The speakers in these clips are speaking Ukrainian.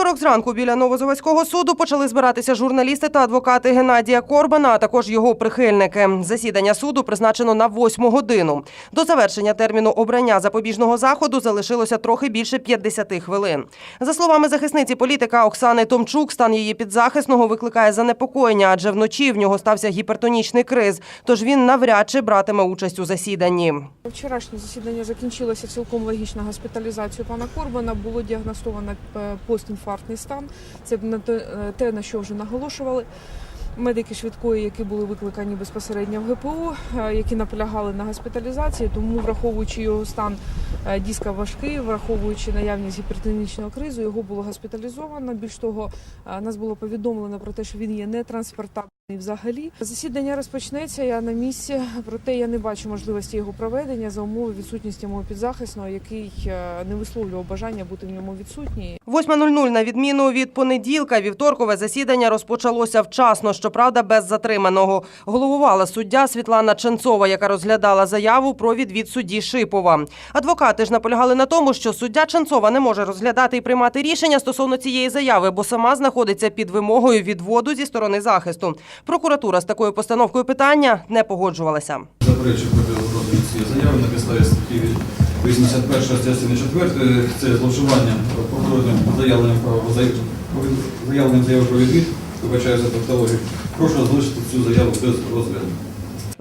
вівторок зранку біля Новозаводського суду почали збиратися журналісти та адвокати Геннадія Корбана, а також його прихильники. Засідання суду призначено на восьму годину. До завершення терміну обрання запобіжного заходу залишилося трохи більше 50 хвилин. За словами захисниці політика Оксани Томчук, стан її підзахисного викликає занепокоєння, адже вночі в нього стався гіпертонічний криз. Тож він навряд чи братиме участь у засіданні. Вчорашнє засідання закінчилося цілком логічно госпіталізацією пана Корбана. Було діагностовано е, постінфарктний стан. Це на те, е, на що вже наголошували. Медики швидкої, які були викликані безпосередньо в ГПУ, е, які наполягали на госпіталізації, тому враховуючи його стан діска диска важкий, враховуючи наявність гіпертонічного кризу, його було госпіталізовано. Більш того, е, нас було повідомлено про те, що він є нетранспортабельний взагалі. Засідання розпочнеться. Я на місці, проте я не бачу можливості його проведення за умови відсутності мого підзахисного, який е, не висловлював бажання бути в ньому відсутній. 8.00 на відміну від понеділка, вівторкове засідання розпочалося вчасно, щоправда, без затриманого. Головувала суддя Світлана Ченцова, яка розглядала заяву про відвід судді Шипова. Адвокати ж наполягали на тому, що суддя Ченцова не може розглядати і приймати рішення стосовно цієї заяви, бо сама знаходиться під вимогою відводу зі сторони захисту. Прокуратура з такою постановкою питання не погоджувалася. Заперечую проти розгляду цієї заяви на підставі статті 81 частини 4. Це зловживання прокурорним заявленням заявленням заяви про відвід. Вибачаю за тавтологію. Прошу залишити цю заяву без розгляду.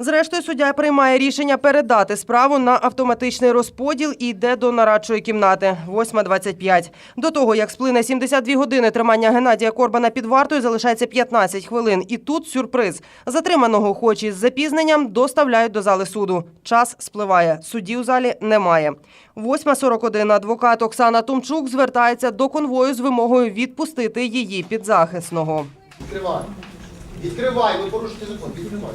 Зрештою, суддя приймає рішення передати справу на автоматичний розподіл і йде до нарадчої кімнати. 8.25. До того, як сплине 72 години тримання Геннадія Корбана під вартою, залишається 15 хвилин. І тут сюрприз. Затриманого, хоч із запізненням, доставляють до зали суду. Час спливає. Судді у залі немає. 8.41. Адвокат Оксана Томчук звертається до конвою з вимогою відпустити її підзахисного. Відкривай. Відкривай, ви порушите закон. Відкривай.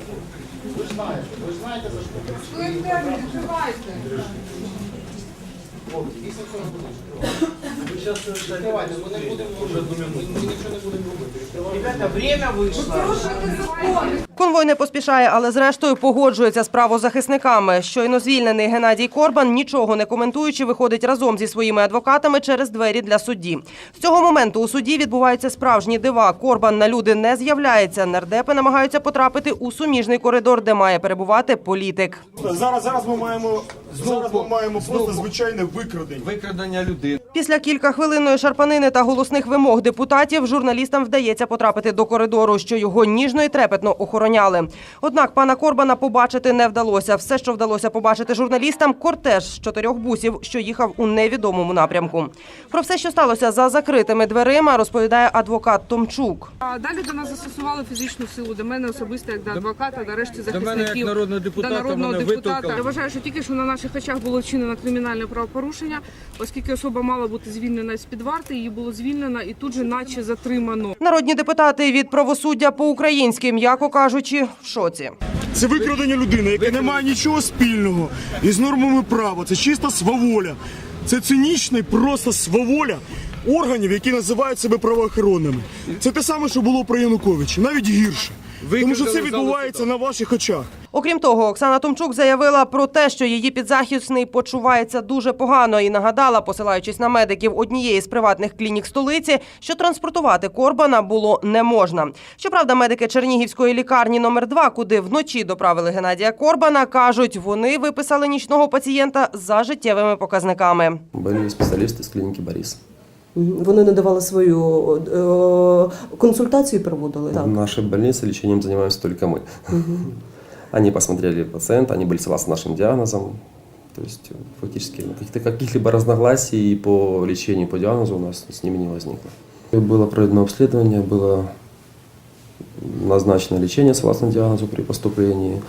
Ви ж знаєте, ви ж знаєте за що. Хлопці, вісім хвилин буде відкривати. Відкривайте, ми не будемо робити. Ми ми нічого не будемо робити. Відкривайте. Ребята, время вышло. Конвой не поспішає, але зрештою погоджується з правозахисниками. Щойно звільнений Геннадій Корбан, нічого не коментуючи, виходить разом зі своїми адвокатами через двері для судді. З цього моменту у суді відбуваються справжні дива. Корбан на люди не з'являється. Нардепи намагаються потрапити у суміжний коридор, де має перебувати політик. Зараз, зараз ми маємо зараз ми маємо просто звичайне викрадення. Викрадення людини. Після кількахвилинної шарпанини та голосних вимог депутатів журналістам вдається потрапити до коридору, що його ніжно і трепетно охороняли. Однак пана Корбана побачити не вдалося. Все, що вдалося побачити журналістам, кортеж з чотирьох бусів, що їхав у невідомому напрямку. Про все, що сталося за закритими дверима, розповідає адвокат Томчук. А далі до нас застосували фізичну силу до мене особисто як до адвоката, до решти захисників. мене як народного депутата до народного депутата. Я вважаю, що тільки що на наших очах було вчинено кримінальне правопорушення, оскільки особа мала бути звільнена з під варти, її було звільнено і тут же наче затримано. Народні депутати від правосуддя по-українськи, м'яко кажучи, в шоці. Це викрадення людини, яке не має нічого спільного із нормами права. Це чиста сваволя. Це цинічна і просто сваволя органів, які називають себе правоохоронними. Це те саме, що було при Януковичі, навіть гірше. Тому що це відбувається на ваших очах. Окрім того, Оксана Томчук заявила про те, що її підзахисний почувається дуже погано і нагадала, посилаючись на медиків однієї з приватних клінік столиці, що транспортувати Корбана було не можна. Щоправда, медики Чернігівської лікарні номер 2 куди вночі доправили Геннадія Корбана, кажуть, вони виписали нічного пацієнта за життєвими показниками. Были специалисты из клиники Борис. Мгм. Вони надавали свою е, консультацію і проводили. В Так. нашей больнице лечением занимаемся только мы. Они посмотрели пациента, они были согласны с нашим диагнозом. То есть э, фактически ну, каких-то каких-либо разногласий по лечению, по диагнозу у нас с ними не возникло. И Было проведено обследование, было назначено лечение согласно диагнозу при поступлении.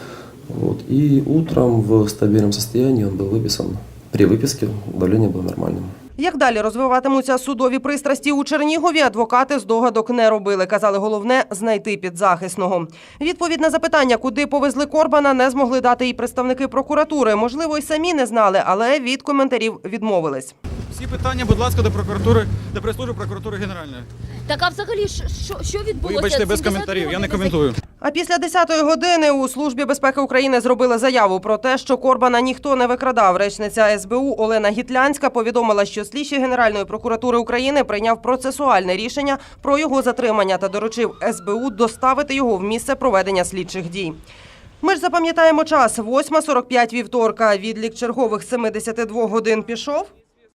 Вот. И утром в стабильном состоянии он был выписан. При выписке давление было нормальным. Як далі розвиватимуться судові пристрасті у Чернігові, адвокати здогадок не робили. Казали, головне знайти підзахисного. Відповідь на запитання, куди повезли Корбана, не змогли дати і представники прокуратури. Можливо, й самі не знали, але від коментарів відмовились. Всі питання, будь ласка, до прокуратури, до прес-служби прокуратури Генеральної. Так а взагалі що, що, що відбулося? Вибачте, без коментарів, я не коментую. А після 10-ї години у службі безпеки України зробили заяву про те, що Корбана ніхто не викрадав. Речниця СБУ Олена Гітлянська повідомила, що слідчий Генеральної прокуратури України прийняв процесуальне рішення про його затримання та доручив СБУ доставити його в місце проведення слідчих дій. Ми ж запам'ятаємо час 8.45 вівторка. Відлік чергових 72 годин пішов.